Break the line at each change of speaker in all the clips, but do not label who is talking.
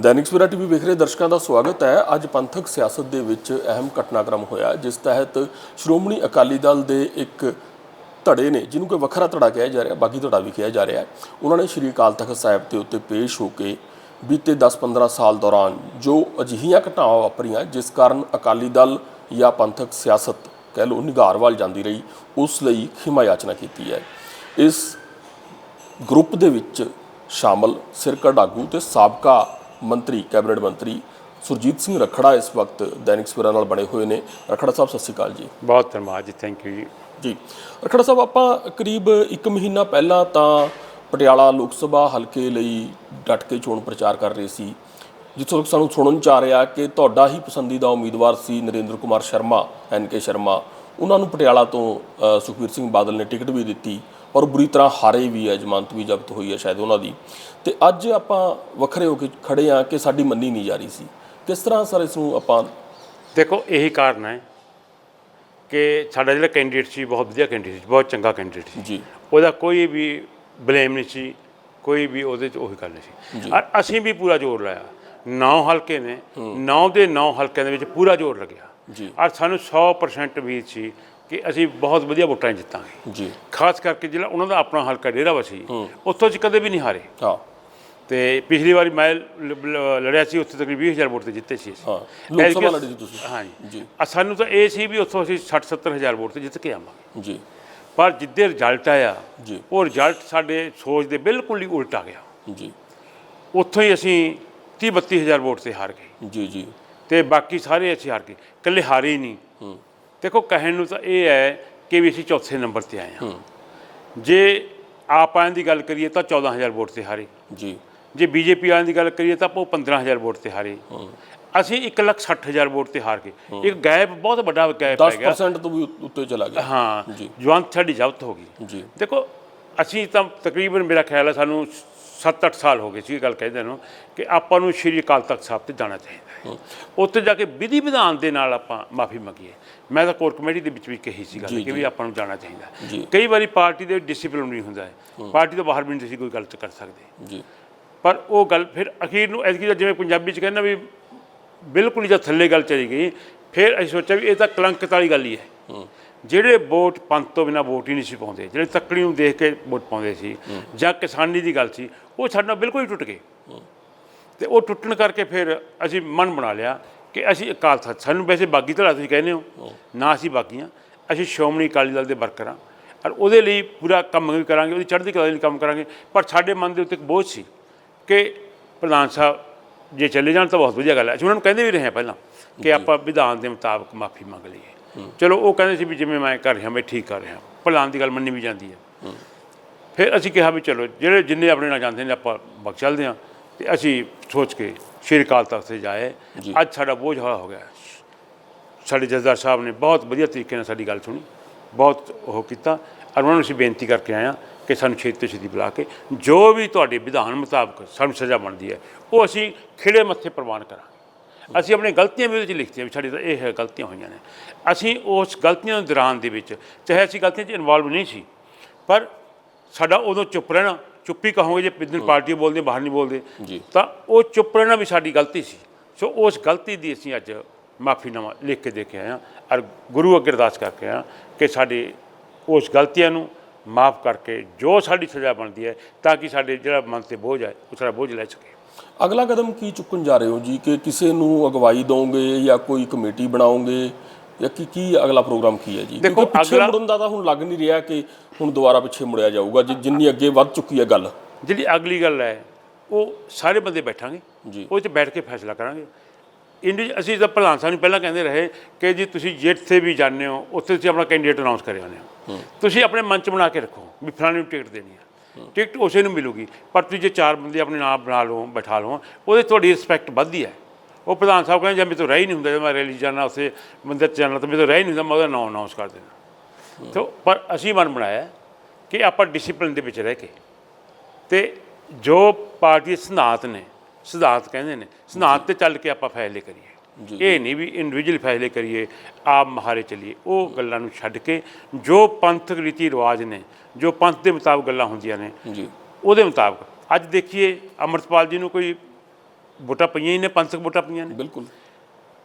Dainik Savera TV ਵੇਖ ਰਹੇ ਦਰਸ਼ਕਾਂ ਦਾ ਸਵਾਗਤ ਹੈ। ਅੱਜ ਪੰਥਕ ਸਿਆਸਤ ਦੇ ਵਿੱਚ ਅਹਿਮ ਘਟਨਾਕ੍ਰਮ ਹੋਇਆ, ਜਿਸ ਤਹਿਤ ਸ਼੍ਰੋਮਣੀ ਅਕਾਲੀ ਦਲ ਦੇ ਇੱਕ ਧੜੇ ਨੇ, ਜਿਹਨੂੰ ਕੋਈ ਵੱਖਰਾ ਧੜਾ ਕਿਹਾ ਜਾ ਰਿਹਾ ਬਾਕੀ ਧੜਾ ਵੀ ਕਿਹਾ ਜਾ ਰਿਹਾ ਹੈ। ਉਹਨਾਂ ਨੇ ਸ਼੍ਰੀ ਅਕਾਲ ਤਖਤ ਸਾਹਿਬ ਦੇ ਉੱਤੇ ਪੇਸ਼ ਹੋ ਕੇ ਬੀਤੇ 10-15 ਸਾਲ ਦੌਰਾਨ ਜੋ ਅਜਿਹੀਆਂ ਘਟਨਾਵਾਂ ਵਾਪਰੀਆਂ, ਜਿਸ ਕਾਰਨ ਅਕਾਲੀ ਦਲ ਜਾਂ ਪੰਥਕ ਸਿਆਸਤ, ਕਹਿ ਲਓ ਨਿਗਾਰ ਵੱਲ ਜਾਂਦੀ ਰਹੀ, ਉਸ ਲਈ ਖਿਮਾ ਯਾਚਨਾ ਕੀਤੀ ਹੈ। ਇਸ ਗਰੁੱਪ ਦੇ ਵਿੱਚ ਸ਼ਾਮਲ ਸਿਰਕੱਢ ਆਗੂ ਤੇ ਸਾਬਕਾ ਮੰਤਰੀ ਕੈਬਨਿਟ ਮੰਤਰੀ ਸੁਰਜੀਤ ਸਿੰਘ ਰਖੜਾ ਇਸ ਵਕਤ ਦੈਨਿਕ ਸਵੇਰਾ ਨਾਲ ਬਣੇ ਹੋਏ ਨੇ। ਰਖੜਾ ਸਾਹਿਬ ਸਤਿ ਸ਼੍ਰੀ ਅਕਾਲ ਜੀ।
ਬਹੁਤ ਧੰਨਵਾਦ ਜੀ ਥੈਂਕ ਯੂ ਜੀ।
ਜੀ ਰਖੜਾ ਸਾਹਿਬ ਆਪਾਂ ਕਰੀਬ 1 ਮਹੀਨਾ ਪਹਿਲਾਂ ਤਾਂ ਪਟਿਆਲਾ ਲੋਕ ਸਭਾ ਹਲਕੇ ਲਈ ਡਟ ਕੇ ਚੋਣ ਪ੍ਰਚਾਰ ਕਰ ਰਹੇ ਸੀ ਜਿੱਥੋਂ ਤੱਕ ਸਾਨੂੰ ਸੁਣਨ ਚ ਆ ਰਿਹਾ ਕਿ ਤੁਹਾਡਾ ਹੀ ਪਸੰਦੀਦਾ ਉਮੀਦਵਾਰ ਸੀ ਨਰਿੰਦਰ ਕੁਮਾਰ ਸ਼ਰਮਾ ਐਨ ਕੇ ਸ਼ਰਮਾ। ਉਹਨਾਂ ਨੂੰ ਪਟਿਆਲਾ ਤੋਂ ਅ, ਸੁਖਬੀਰ ਸਿੰਘ ਬਾਦਲ ਨੇ ਟਿਕਟ ਵੀ ਦਿੱਤੀ ਔਰ ਬੁਰੀ ਤਰ੍ਹਾਂ ਹਾਰੇ ਵੀ ਹੈ ਜ਼ਮਾਨਤ ਵੀ ਜ਼ਬਤ ਹੋਈ ਹੈ ਸ਼ਾਇਦ ਉਹਨਾਂ ਦੀ। ਤੇ ਅੱਜ ਆਪਾਂ ਵੱਖਰੇ ਹੋ ਕੇ ਖੜੇ ਆ ਕਿ ਸਾਡੀ ਮੰਨੀ ਨਹੀਂ ਜਾ ਰਹੀ ਸੀ। ਕਿਸ ਤਰ੍ਹਾਂ ਸਰ ਇਸ ਨੂੰ ਆਪਾਂ
ਦੇਖੋ ਇਹੀ ਕਾਰਨ ਹੈ ਕਿ ਸਾਡਾ ਜਿਹੜਾ ਕੈਂਡੀਡੇਟ ਸੀ ਬਹੁਤ ਵਧੀਆ ਕੈਂਡੀਡੇਟ ਸੀ ਬਹੁਤ ਚੰਗਾ ਕੈਂਡੀਡੇਟ ਸੀ।
ਜੀ।
ਉਹਦਾ ਕੋਈ ਵੀ ਬਲੇਮ ਨਹੀਂ ਸੀ ਕੋਈ ਵੀ ਉਹਦੇ 'ਚ ਉਹੀ ਗੱਲ ਨਹੀਂ ਸੀ। ਔਰ ਅਸੀਂ ਵੀ ਪੂਰਾ ਜ਼ੋਰ ਲਾਇਆ। ਨੌ ਹਲਕੇ ਨੇ ਨੌ ਦੇ ਨੌ ਹਲਕਿਆਂ ਦੇ ਵਿੱਚ ਪੂਰਾ ਜ਼ੋਰ ਲੱਗਿਆ।
ਜੀ।
ਔਰ ਸਾਨੂੰ 100% ਉਮੀਦ ਸੀ ਕਿ ਅਸੀਂ ਬਹੁਤ ਵਧੀਆ ਵੋਟਾਂ ਜਿੱਤਾਂਗੇ।
ਜੀ।
ਖਾਸ ਕਰਕੇ ਜਿਹੜਾ ਉਹਨਾਂ ਦਾ ਆਪਣਾ ਹਲਕਾ ਡੇਰਾ ਵਸੀ ਉੱਥੋਂ 'ਚ ਕਦੇ ਵੀ ਨਹੀਂ ਹਾਰੇ।
ਹਾਂ।
ਤੇ ਪਿਛਲੀ ਵਾਰੀ ਮੈਂ ਲੜਿਆ ਸੀ ਉੱਥੇ ਤਕਰੀਬਨ 20000 ਵੋਟ ਤੇ ਜਿੱਤੇ ਸੀ
ਹਾਂ। ਲੋਕ ਸਭਾ ਲੜੀ ਸੀ ਤੁਸੀਂ।
ਹਾਂਜੀ
ਜੀ।
ਆ ਸਾਨੂੰ ਤਾਂ ਇਹ ਸੀ ਵੀ ਉੱਥੋਂ ਅਸੀਂ 60 70000 ਵੋਟ ਤੇ ਜਿੱਤ ਕੇ ਆਵਾਂਗੇ।
ਜੀ।
ਪਰ ਜਿੱਦੇ ਰਿਜ਼ਲਟ ਆਇਆ
ਜੀ।
ਉਹ ਰਿਜ਼ਲਟ ਸਾਡੇ ਸੋਚ ਦੇ ਬਿਲਕੁਲ ਹੀ ਉਲਟ ਆ ਗਿਆ।
ਜੀ।
ਉੱਥੋਂ ਹੀ ਅਸੀਂ 30 32000 ਵੋਟ ਤੇ ਹਾਰ ਗਏ।
ਜੀ ਜੀ।
ਤੇ ਬਾਕੀ ਸਾਰੇ ਅਸੀਂ ਹਾਰ ਗਏ। ਇਕੱਲੇ ਹਾਰੇ ਹੀ ਨਹੀਂ। ਦੇਖੋ ਕਹਿਣ ਨੂੰ ਤਾਂ ਇਹ ਹੈ ਕਿ ਵੀ ਅਸੀਂ ਚੌਥੇ ਨੰਬਰ ਤੇ ਆਏ ਹਾਂ। ਜੇ ਆਪ ਆਇਆਂ ਦੀ ਗੱਲ ਕਰੀਏ ਤਾਂ 14000 ਵੋਟ ਤੇ ਹਾਰੇ।
ਜੀ।
ਜੇ ਬੀਜੇਪੀ ਆਇਆਂ ਦੀ ਗੱਲ ਕਰੀਏ ਤਾਂ ਉਹ 15000 ਵੋਟ ਤੇ ਹਾਰੇ। ਅਸੀਂ 160000 ਵੋਟ ਤੇ ਹਾਰ ਗਏ। ਇੱਕ ਗੈਪ ਬਹੁਤ ਵੱਡਾ ਗੈਪ ਪੈ ਗਿਆ
10% ਤੋਂ ਵੀ ਉੱਤੇ ਚਲਾ ਗਿਆ।
ਹਾਂ
ਜੀ।
ਜਵਾਨ ਸਾਡੀ ਜ਼ਬਤ ਹੋ ਗਈ।
ਜੀ।
ਦੇਖੋ ਅਸੀਂ ਤਾਂ ਤਕਰੀਬਨ ਮੇਰਾ ਖਿਆਲ ਹੈ ਸਾਨੂੰ 7-8 ਸਾਲ ਹੋ ਗਏ ਸੀ ਇਹ ਗੱਲ ਕਹਿੰਦੇ ਨੂੰ ਕਿ ਆਪਾਂ ਨੂੰ ਸ਼੍ਰੀ ਅਕਾਲ ਤਖਤ ਸਾਹਿਬ ਤੇ ਜਾਣਾ ਚਾਹੀਦਾ ਹੈ। ਉੱਥੇ ਜਾ ਕੇ ਵਿਧੀ ਵਿਧਾਨ ਦੇ ਨਾਲ ਆਪਾਂ ਮਾਫੀ ਮੰਗੀਏ। ਮੈਂ ਤਾਂ ਕੋਰ ਕਮੇਟੀ ਦੇ ਵਿੱਚ ਵੀ ਕਹੀ ਸੀ ਗੱਲ ਕਿ ਵੀ ਆਪਾਂ ਨੂੰ ਜਾਣਾ ਚਾਹੀਦਾ
ਜੀ।
ਕਈ ਵਾਰੀ ਪਾਰਟੀ ਦੇ ਡਿਸਪਲਿਨ ਨਹੀਂ ਹੁੰਦਾ ਹੈ। ਪਾਰਟੀ ਤੋਂ ਬਾਹਰ ਵੀ ਨਹੀਂ ਅਸੀਂ ਕੋਈ ਗਲਤ ਕਰ ਸਕਦੇ।
ਜੀ।
ਪਰ ਉਹ ਗੱਲ ਫਿਰ ਅਖੀਰ ਨੂੰ ਤਾਂ ਜਿਵੇਂ ਪੰਜਾਬੀ ਚ ਕਹਿੰਦਾ ਵੀ ਬਿਲਕੁਲ ਹੀ ਜਦ ਥੱਲੇ ਗੱਲ ਚਲੀ ਗਈ ਫਿਰ ਅਸੀਂ ਸੋਚਿਆ ਵੀ ਇਹ ਤਾਂ ਕਲੰਕਤ ਵਾਲੀ ਗੱਲ ਹੀ। ਹੈ। ਜਿਹੜੇ ਵੋਟ ਪੰਥ ਤੋਂ ਬਿਨਾ ਵੋਟ ਹੀ ਨਹੀਂ ਸੀ ਪਾਉਂਦੇ ਜਿਹੜੇ ਤੱਕੜੀ ਨੂੰ ਦੇਖ ਕੇ ਵੋਟ ਪਾਉਂਦੇ ਸੀ ਜਾਂ ਕਿਸਾਨੀ ਦੀ ਗੱਲ ਸੀ ਉਹ ਸਾਡੇ ਨਾਲ ਬਿਲਕੁਲ ਹੀ ਟੁੱਟ ਗਏ। ਤੇ ਉਹ ਟੁੱਟਣ ਕਰਕੇ ਫਿਰ ਅਸੀਂ ਮਨ ਬਣਾ ਲਿਆ ਕਿ ਅਸੀਂ ਅਕਾਲ ਤਖਤ ਸਾਨੂੰ ਵੈਸੇ ਬਾਗੀ ਧੜਾ ਤੁਸੀਂ ਕਹਿੰਦੇ ਹੋ ਨਾ ਅਸੀਂ ਬਾਗੀਆਂ ਅਸੀਂ ਸ਼੍ਰੋਮਣੀ ਅਕਾਲੀ ਦਲ ਦੇ ਵਰਕਰ ਹਾਂ ਔਰ ਉਹਦੇ ਲਈ ਪੂਰਾ ਕੰਮ ਵੀ ਕਰਾਂਗੇ ਉਹਦੀ ਚੜ੍ਹਦੀ ਕਲਾ ਲਈ ਕੰਮ ਕਰਾਂਗੇ। ਪਰ ਸਾਡੇ ਮਨ ਦੇ ਉੱਤੇ ਇੱਕ ਬੋਝ ਸੀ ਕਿ ਪ੍ਰਧਾਨ ਸਾਹਿਬ ਜੇ ਚਲੇ ਜਾਣ ਤਾਂ ਬਹੁਤ ਵਧੀਆ ਗੱਲ ਹੈ। ਅਸੀਂ ਉਹਨਾਂ ਨੂੰ ਕਹਿੰਦੇ ਵੀ ਰਹੇ ਹਾਂ ਪਹਿਲਾਂ ਕਿ ਆਪਾਂ ਵਿਧਾਨ ਦੇ ਮੁਤਾਬਕ ਮਾਫੀ ਮੰਗ ਲਈਏ। ਚਲੋ ਉਹ ਕਹਿੰਦੇ ਸੀ ਵੀ ਜਿਵੇਂ ਮੈਂ ਕਰ ਰਿਹਾ ਮੈਂ ਠੀਕ ਕਰ ਰਿਹਾ। ਪ੍ਰਧਾਨ ਦੀ ਗੱਲ ਮੰਨੀ ਵੀ ਜਾਂਦੀ ਹੈ। ਫਿਰ ਅਸੀਂ ਕਿਹਾ ਵੀ ਚਲੋ ਜਿਹੜੇ ਜਿੰਨੇ ਆਪਣੇ ਨਾਲ ਜਾਂਦੇ ਨੇ ਆਪਾਂ ਬਗ ਚੱਲਦੇ ਹਾਂ ਤੇ ਅਸੀਂ ਸੋਚ ਕੇ ਸ਼੍ਰੀ ਅਕਾਲ ਤਖਤ ਤੇ ਜਾਏ। ਅੱਜ ਸਾਡਾ ਬੋਝ ਹੌਲਾ ਹੋ ਗਿਆ। ਸਾਡੇ ਜਥੇਦਾਰ ਸਾਹਿਬ ਨੇ ਬਹੁਤ ਵਧੀਆ ਤਰੀਕੇ ਨਾਲ ਸਾਡੀ ਗੱਲ ਸੁਣੀ ਬਹੁਤ ਉਹ ਕੀਤਾ ਔਰ ਉਹਨਾਂ ਨੂੰ ਅਸੀਂ ਬੇਨਤੀ ਕਰਕੇ ਹਾਂ ਕਿ ਸਾਨੂੰ ਛੇਤੀ ਤੋਂ ਛੇਤੀ ਬੁਲਾ ਕੇ ਜੋ ਵੀ ਤੁਹਾਡੇ ਵਿਧਾਨ ਮੁਤਾਬਕ ਸਾਨੂੰ ਸਜ਼ਾ ਬਣਦੀ ਹੈ ਉਹ ਅਸੀਂ ਖਿੜੇ ਮੱਥੇ ਪ੍ਰਵਾਨ ਕਰਾਂਗੇ। ਅਸੀਂ ਆਪਣੀਆਂ ਗਲਤੀਆਂ ਵੀ ਉਹਦੇ 'ਚ ਲਿਖਤੀਆਂ ਵੀ ਸਾਡੀ ਤਾਂ ਇਹ ਹੈ ਗਲਤੀਆਂ ਹੋਈਆਂ ਨੇ। ਅਸੀਂ ਉਸ ਗਲਤੀਆਂ ਦੇ ਦੌਰਾਨ ਦੇ ਵਿੱਚ ਚਾਹੇ ਅਸੀਂ ਗਲਤੀਆਂ 'ਚ ਇਨਵੋਲਵ ਨਹੀਂ ਸੀ ਪਰ ਸਾਡਾ ਉਦੋਂ ਚੁੱਪ ਰਹਿਣਾ ਚੁੱਪੀ ਕਹੋਗੇ ਜੇ ਪਿੰਡਨ ਪਾਰਟੀ ਬੋਲਦੇ ਬਾਹਰ ਨਹੀਂ ਬੋਲਦੇ। ਤਾਂ ਉਹ ਚੁੱਪ ਰਹਿਣਾ ਵੀ ਸਾਡੀ ਗਲਤੀ ਸੀ। ਸੋ ਉਸ ਗਲਤੀ ਦੀ ਅਸੀਂ ਅੱਜ ਮਾਫੀਨਾਮਾ ਲਿਖ ਕੇ ਦੇ ਕੇ ਹਾਂ ਔਰ ਗੁਰੂ ਅੱਗੇ ਅਰਦਾਸ ਕਰਕੇ ਹਾਂ ਕਿ ਸਾਡੇ ਉਸ ਗਲਤੀਆਂ ਨੂੰ ਮਾਫ ਕਰਕੇ ਜੋ ਸਾਡੀ ਸਜ਼ਾ ਬਣਦੀ ਹੈ ਤਾਂ ਕਿ ਸਾਡੇ ਜਿਹੜਾ ਮਨ ਤੇ ਬੋਝ ਹੈ ਉਹ ਸਾਡਾ ਬੋਝ ਲੈ ਸਕੇ।
ਅਗਲਾ ਕਦਮ ਕੀ ਚੁੱਕਣ ਜਾ ਰਹੇ ਹੋ ਜੀ? ਕਿ ਕਿਸੇ ਨੂੰ ਅਗਵਾਈ ਦੋਗੇ ਜਾਂ ਕੋਈ ਕਮੇਟੀ ਬਣਾਓਗੇ? ਜਾਂ ਕੀ ਕੀ ਅਗਲਾ ਪ੍ਰੋਗਰਾਮ ਕੀ ਹੈ ਜੀ?
ਦੇਖੋ,
ਪਿੱਛੇ ਮੁੜਨ ਦਾ ਤਾਂ ਹੁਣ ਲੱਗ ਨਹੀਂ ਰਿਹਾ ਕਿ ਹੁਣ ਦੁਬਾਰਾ ਪਿੱਛੇ ਮੁੜਿਆ ਜਾਊਗਾ। ਜਿ- ਜਿੰਨੀ ਅੱਗੇ ਵੱਧ ਚੁੱਕੀ ਹੈ ਗੱਲ।
ਜਿਹੜੀ ਅਗਲੀ ਗੱਲ ਹੈ ਉਹ ਸਾਰੇ ਬੰਦੇ ਬੈਠਾਂਗੇ।
ਜੀ।
ਉਹ 'ਚ ਬੈਠ ਕੇ ਫੈਸਲਾ ਕਰਾਂਗੇ। ਇੰਡੀ ਅਸੀਂ ਤਾਂ ਪ੍ਰਧਾਨ ਸਾਹਿਬ ਨੂੰ ਪਹਿਲਾਂ ਕਹਿੰਦੇ ਰਹੇ ਕਿ ਜੀ ਤੁਸੀਂ ਜਿੱਥੇ ਵੀ ਜਾਂਦੇ ਹੋ ਉੱਥੇ ਤੁਸੀਂ ਆਪਣਾ ਕੈਂਡੀਡੇਟ ਅਨਾਉਂਸ ਕਰੇ ਆਉਂਦੇ ਹੋ। ਤੁਸੀਂ ਆਪਣੇ ਮਨ 'ਚ ਬਣਾ ਕੇ ਰੱਖੋ ਵੀ ਫਲਾਣੇ ਨੂੰ ਟਿਕਟ ਦੇਣੀ ਹੈ ਟਿਕਟ ਉਸੇ ਨੂੰ ਮਿਲੂਗੀ। ਪਰ ਤੁਸੀਂ ਜੇ ਚਾਰ ਬੰਦੇ ਆਪਣੇ ਨਾਲ ਬਣਾ ਲਓ ਬਿਠਾ ਲਓ ਉਹਦੇ ਤੁਹਾਡੀ ਰਿਸਪੈਕਟ ਵੱਧਦੀ ਹੈ। ਉਹ ਪ੍ਰਧਾਨ ਸਾਹਿਬ ਕਹਿੰਦੇ ਜੇ ਮੇਰੇ ਤੋਂ ਰਹਿ ਹੀ ਨਹੀਂ ਹੁੰਦਾ ਜੇ ਮੈਂ ਰੈਲੀ ਜਾਣਾ ਉੱਥੇ ਮੰਦਿਰ 'ਚ ਜਾਣਾ ਤਾਂ ਮੇਰੇ ਤੋਂ ਰਹਿ ਹੀ ਨਹੀਂ ਹੁੰਦਾ ਮੈਂ ਉਹਦਾ ਨਾਮ ਅਨਾਉਂਸ ਕਰ ਦੇਣਾ ਤੋ ਪਰ ਅਸੀਂ ਮਨ ਬਣਾਇਆ ਕਿ ਆਪਾਂ ਡਿਸਪਲਿਨ ਦੇ ਵਿੱਚ ਰਹਿ ਕੇ ਤੇ ਜੋ ਪਾਰਟੀ ਸਿਧਾਂਤ ਨੇ ਸਿਧਾਂਤ ਕਹਿੰਦੇ ਨੇ ਸਿਧਾਂਤ ਤੇ ਚੱਲ ਕੇ ਆਪਾਂ ਫੈਸਲੇ ਕਰੀਏ। ਇਹ ਨਹੀਂ ਵੀ ਇੰਡੀਵਿਜੂਅਲ ਫੈਸਲੇ ਕਰੀਏ ਆਪ ਮਹਾਰੇ ਚੱਲੀਏ। ਉਹ ਗੱਲਾਂ ਨੂੰ ਛੱਡ ਕੇ ਜੋ ਪੰਥਕ ਰੀਤੀ ਰਿਵਾਜ ਨੇ ਜੋ ਪੰਥ ਦੇ ਮੁਤਾਬਕ ਗੱਲਾਂ ਹੁੰਦੀਆਂ ਨੇ
ਜੀ।
ਉਹਦੇ ਮੁਤਾਬਕ। ਅੱਜ ਦੇਖੀਏ ਅਮਰਤਪਾਲ ਜੀ ਨੂੰ ਕੋਈ ਵੋਟਾਂ ਪਈਆਂ ਹੀ ਨੇ ਪੰਥਕ ਵੋਟਾਂ ਪਈਆਂ ਨੇ।
ਬਿਲਕੁਲ।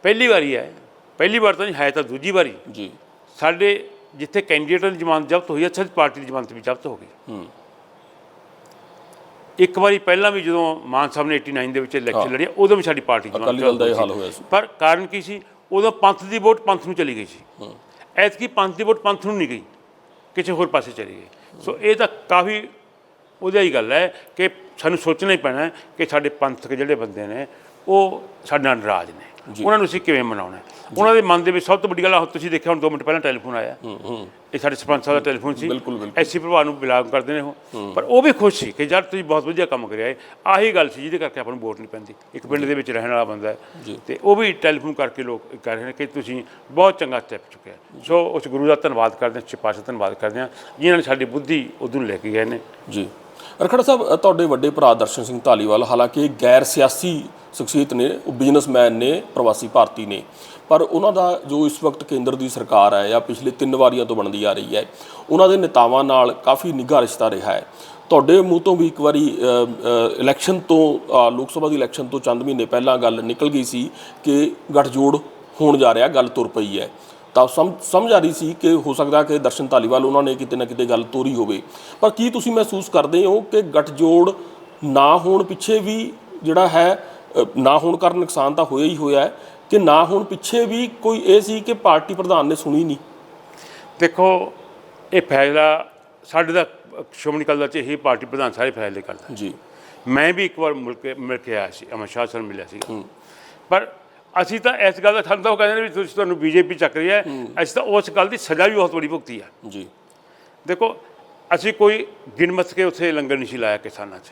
ਪਹਿਲੀ ਵਾਰੀ ਹੈ। ਪਹਿਲੀ ਵਾਰ ਤਾਂ ਨਹੀਂ ਹੈ ਤਾਂ ਦੂਜੀ ਵਾਰੀ।
ਜੀ।
ਸਾਡੇ ਜਿੱਥੇ ਕੈਂਡੀਡੇਟ ਦੀ ਜ਼ਮਾਨਤ ਜ਼ਬਤ ਹੋਈ ਹੈ ਸਾਡੀ ਪਾਰਟੀ ਦੀ ਜ਼ਮਾਨਤ ਵੀ ਜ਼ਬਤ ਹੋ ਗਈ।
ਹੂੰ।
ਇੱਕ ਵਾਰੀ ਪਹਿਲਾਂ ਵੀ ਜਦੋਂ ਮਾਨ ਸਾਹਿਬ ਨੇ 89 ਦੇ ਵਿੱਚ ਇਲੈਕਸ਼ਨ ਲੜੀ ਉਦੋਂ ਵੀ ਸਾਡੀ ਪਾਰਟੀ ਦੀ
ਅਕਾਲੀ ਦਲ ਦਾ ਇਹ
ਜ਼ਬਤ
ਹਾਲ
ਹੋਈ
ਹੋਇਆ
ਸੀ।
ਸੀ
ਪਰ ਕਾਰਨ ਕੀ ਸੀ? ਉਦੋਂ ਪੰਥ ਦੀ ਵੋਟ ਪੰਥ ਨੂੰ ਚਲੀ ਗਈ ਸੀ। ਐਤਕੀ ਪੰਥ ਦੀ ਵੋਟ ਪੰਥ ਨੂੰ ਨਹੀਂ ਗਈ। ਕਿਸੇ ਹੋਰ ਪਾਸੇ ਚਲੀ ਗਈ। ਸੋ ਇਹ ਤਾਂ ਕਾਫੀ ਉਹਦਾ ਹੀ ਗੱਲ ਹੈ ਕਿ ਸਾਨੂੰ ਸੋਚਣਾ ਹੀ ਪੈਣਾ ਹੈ ਕਿ ਸਾਡੇ ਪੰਥਕ ਜਿਹੜੇ ਬੰਦੇ ਨੇ ਉਹ ਸਾਡੇ ਨਾਲ ਨਾਰਾਜ਼ ਨੇ। ਉਹਨਾਂ ਨੂੰ ਅਸੀਂ ਕਿਵੇਂ ਮਨਾਉਣਾ ਹੈ। ਉਹਨਾਂ ਦੇ ਮਨ ਦੇ ਵਿੱਚ ਸਭ ਤੋਂ ਵੱਡੀ ਗੱਲ ਆ ਤੁਸੀਂ ਦੇਖਿਆ ਹੁਣ 2 ਮਿੰਟ ਪਹਿਲਾਂ ਟੈਲੀਫੋਨ ਆਇਆ। ਇਹ ਸਾਡੇ ਸਰਪੰਚ ਸਾਹਿਬ ਦਾ ਟੈਲੀਫੋਨ ਸੀ। ਐਸੀ ਪ੍ਰਭਾਵ ਨੂੰ ਬਿਲਾਮ ਕਰਦੇ ਨੇ ਉਹ। ਪਰ ਉਹ ਵੀ ਖੁਸ਼ ਸੀ ਕਿ ਯਾਰ ਤੁਸੀਂ ਬਹੁਤ ਵਧੀਆ ਕੰਮ ਕਰਿਆ ਹੈ ਆਹੀ ਗੱਲ ਸੀ ਜਿਹਦੇ ਕਰਕੇ ਆਪਾਂ ਨੂੰ ਵੋਟ ਨਹੀਂ ਪੈਂਦੀ। ਇੱਕ ਪਿੰਡ ਦੇ ਵਿੱਚ ਰਹਿਣ ਵਾਲਾ ਬੰਦਾ ਹੈ। ਤੇ ਉਹ ਵੀ ਟੈਲੀਫੋਨ ਕਰਕੇ ਲੋਕ ਕਹਿ ਰਹੇ ਨੇ ਕਿ ਤੁਸੀਂ ਬਹੁਤ ਚੰਗਾ ਸਟੈਪ ਚੁੱਕਿਆ ਸੋ ਉਸ ਗੁਰੂ ਦਾ ਧੰਨਵਾਦ ਕਰਦੇ ਹਾਂ ਸਿਪਾਸ਼ਾ ਧੰਨਵਾਦ ਕਰਦੇ ਹਾਂ। ਜਿਨ੍ਹਾਂ ਨੇ ਸਾਡੀ ਬੁੱਧੀ ਉਦੋਂ ਲੈ ਕੇ ਗਏ ਨੇ।
ਜੀ। ਰਖੜਾ ਸਾਹਿਬ ਤੁਹਾਡੇ ਵੱਡੇ ਭਰਾ ਦਰਸ਼ਨ ਸਿੰਘ ਧਾਲੀਵਾਲ ਹਾਲਾਂਕਿ ਗੈਰ ਸਿਆਸੀ ਸ਼ਖਸੀਅਤ ਨੇ, ਉਹ ਬਿਜ਼ਨਸਮੈਨ ਨੇ, ਪ੍ਰਵਾਸੀ ਭਾਰਤੀ ਨੇ। ਪਰ ਉਹਨਾਂ ਦਾ ਜੋ ਇਸ ਵਕਤ ਕੇਂਦਰ ਦੀ ਸਰਕਾਰ ਹੈ, ਜਾਂ ਪਿਛਲੇ ਤਿੰਨ ਵਾਰੀਆਂ ਤੋਂ ਬਣਦੀ ਆ ਰਹੀ ਹੈ, ਉਹਨਾਂ ਦੇ ਨੇਤਾਵਾਂ ਨਾਲ ਕਾਫੀ ਨਿੱਘਾ ਰਿਸ਼ਤਾ ਰਿਹਾ ਹੈ। ਤੁਹਾਡੇ ਮੂੰਹ ਤੋਂ ਵੀ ਇੱਕ ਵਾਰੀ ਇਲੈਕਸ਼ਨ ਤੋਂ ਲੋਕ ਸਭਾ ਦੀ ਇਲੈਕਸ਼ਨ ਤੋਂ ਚੰਦ ਮਹੀਨੇ ਪਹਿਲਾਂ ਗੱਲ ਨਿਕਲ ਗਈ ਸੀ ਕਿ ਗੱਠਜੋੜ ਹੋਣ ਜਾ ਰਿਹਾ, ਗੱਲ ਤੁਰ ਪਈ ਹੈ। ਤਾਂ ਸਮ ਸਮਝ ਆ ਰਹੀ ਸੀ ਕਿ ਹੋ ਸਕਦਾ ਕਿ ਦਰਸ਼ਨ ਧਾਲੀਵਾਲ ਉਹਨਾਂ ਨੇ ਕਿਤੇ ਨਾ ਕਿਤੇ ਗੱਲ ਤੋਰੀ ਹੋਵੇ। ਪਰ ਕੀ ਤੁਸੀਂ ਮਹਿਸੂਸ ਕਰਦੇ ਹੋ ਕਿ ਗੱਠਜੋੜ ਨਾ ਹੋਣ ਪਿੱਛੇ ਵੀ ਜਿਹੜਾ ਹੈ ਨਾ ਹੋਣ ਕਾਰਨ ਨੁਕਸਾਨ ਤਾਂ ਹੋਇਆ ਹੀ ਹੋਇਆ ਹੈ ਕਿ ਨਾ ਹੋਣ ਪਿੱਛੇ ਵੀ ਕੋਈ ਇਹ ਸੀ ਕਿ ਪਾਰਟੀ ਪ੍ਰਧਾਨ ਨੇ ਸੁਣੀ ਨਹੀਂ?
ਦੇਖੋ ਇਹ ਫੈਸਲਾ ਸਾਡੇ ਦਾ ਸ਼੍ਰੋਮਣੀ ਅਕਾਲੀ ਦਲ ਚ ਇਹੀ ਪਾਰਟੀ ਪ੍ਰਧਾਨ ਸਾਰੇ ਫੈਸਲੇ ਕਰਦਾ।
ਜੀ।
ਮੈਂ ਵੀ ਇੱਕ ਵਾਰ ਮਿਲ ਕੇ ਮਿਲ ਕੇ ਆਇਆ ਸੀ ਅਮਰ ਸ਼ਾਹ ਸਰ ਮਿਲਿਆ ਸੀਗਾ। ਪਰ ਅਸੀਂ ਤਾਂ ਇਸ ਗੱਲ ਦਾ ਸਾਨੂੰ ਤਾਂ ਉਹ ਕਹਿੰਦੇ ਨੇ ਵੀ ਤੁਸੀਂ ਤੁਹਾਨੂੰ ਬੀਜੇਪੀ ਚੱਕ ਰਹੀ ਹੈ ਅਸੀਂ ਤਾਂ ਉਸ ਗੱਲ ਦੀ ਸਜ਼ਾ ਵੀ ਬਹੁਤ ਬੜੀ ਭੁਗਤੀ ਹੈ।
ਜੀ।
ਦੇਖੋ ਅਸੀਂ ਕੋਈ ਗਿਣਮਤ ਕੇ ਉੱਥੇ ਲੰਗਰ ਨਹੀਂ ਸੀ ਲਾਇਆ ਕਿਸਾਨਾਂ 'ਚ।